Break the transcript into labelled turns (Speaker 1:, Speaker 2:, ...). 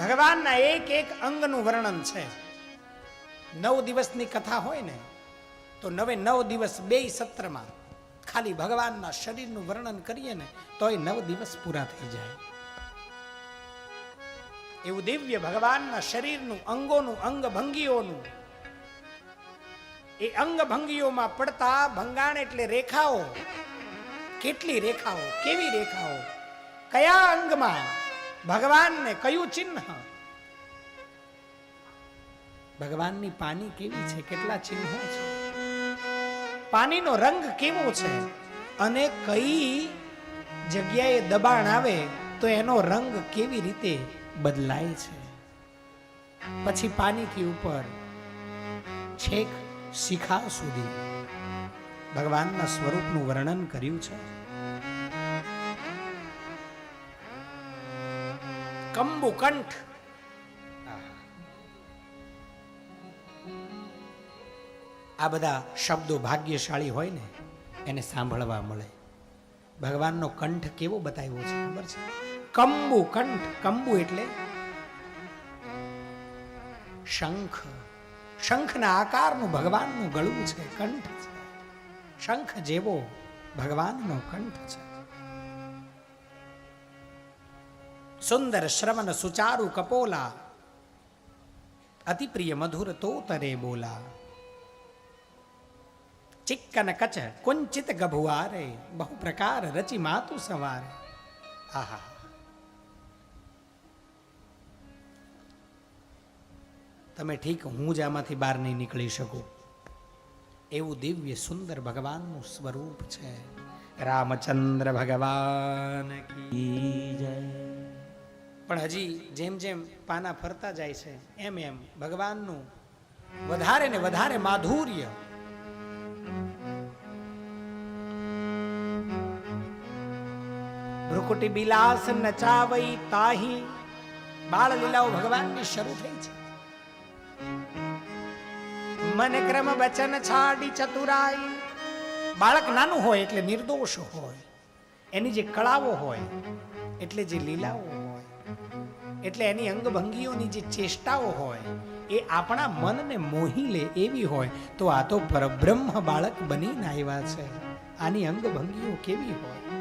Speaker 1: ભગવાનના એક એક અંગનું વર્ણન છે. નવ દિવસની કથા હોય ને, તો નવે નવ દિવસ બે સત્રમાં ખાલી ભગવાનના શરીરનું વર્ણન કરીએ ને, તોય નવ દિવસ પૂરા થઈ જાય. એવું દિવ્ય ભગવાનના શરીરનું અંગોનું અંગ ભંગીઓનું એ અંગ ભંગીઓમાં પડતા ભંગાણ એટલે રેખાઓ. કેટલી રેખાઓ, કેવી રેખાઓ? કયા અંગમાં? ભગવાનને કયું ચિહ્ન? ભગવાનની પાની કેવી છે? કેટલા ચિહ્નો છે? પાણીનો રંગ કેવો છે? અને કઈ જગ્યાએ દબાણ આવે તો એનો રંગ કેવી રીતે બદલાય છે? પછી પાણીથી ઉપર છેક શિખા સુધી ભગવાનના સ્વરૂપનું વર્ણન કર્યું છે. કંબુકંઠ આ બધા શબ્દો ભાગ્યશાળી હોય ને, એને સાંભળવા મળે. ભગવાનનો કંઠ કેવો બતાવ્યો છે, ખબર છે? કંબુ કંઠ, કંબુ એટલે શંખ. શંખના આકારનું ભગવાનનું ગળું છે, કંઠ છે. શંખ જેવો ભગવાનનો કંઠ છે. સુંદર શ્રવણ સુચારુ કપોલા અતિ પ્રિય મધુર તોતરે બોલા ચિક્કન કચ કુંચિત ગભુઆરે બહુ પ્રકાર રચી માતુ સવારે આહા તમે ઠીક, હું જ આમાંથી બહાર નહીં નીકળી શકું. એવું દિવ્ય સુંદર ભગવાનનું સ્વરૂપ છે. રામચંદ્ર ભગવાન કી પણ હજી જેમ જેમ પાના ફરતા જાય છે, એમ એમ ભગવાનનું વધારે ને વધારે માધુર્ય. ભ્રુકુટી બિલાસ નચાવઈ તાહી બાળ લીલાઓ ભગવાનની શરૂ થઈ છે. મન ક્રમ વચન છાડી ચતુરાઈ. બાળક નાનું હોય એટલે નિર્દોષ હોય, એની જે કળાઓ હોય, એટલે જે લીલાઓ એટલે એની અંગભંગીઓની જે ચેષ્ટાઓ હોય, એ આપણા મનને મોહી લે એવી હોય, તો આ તો પરબ્રહ્મ બાળક બનીને આવ્યા છે. આની અંગભંગીઓ કેવી હોય?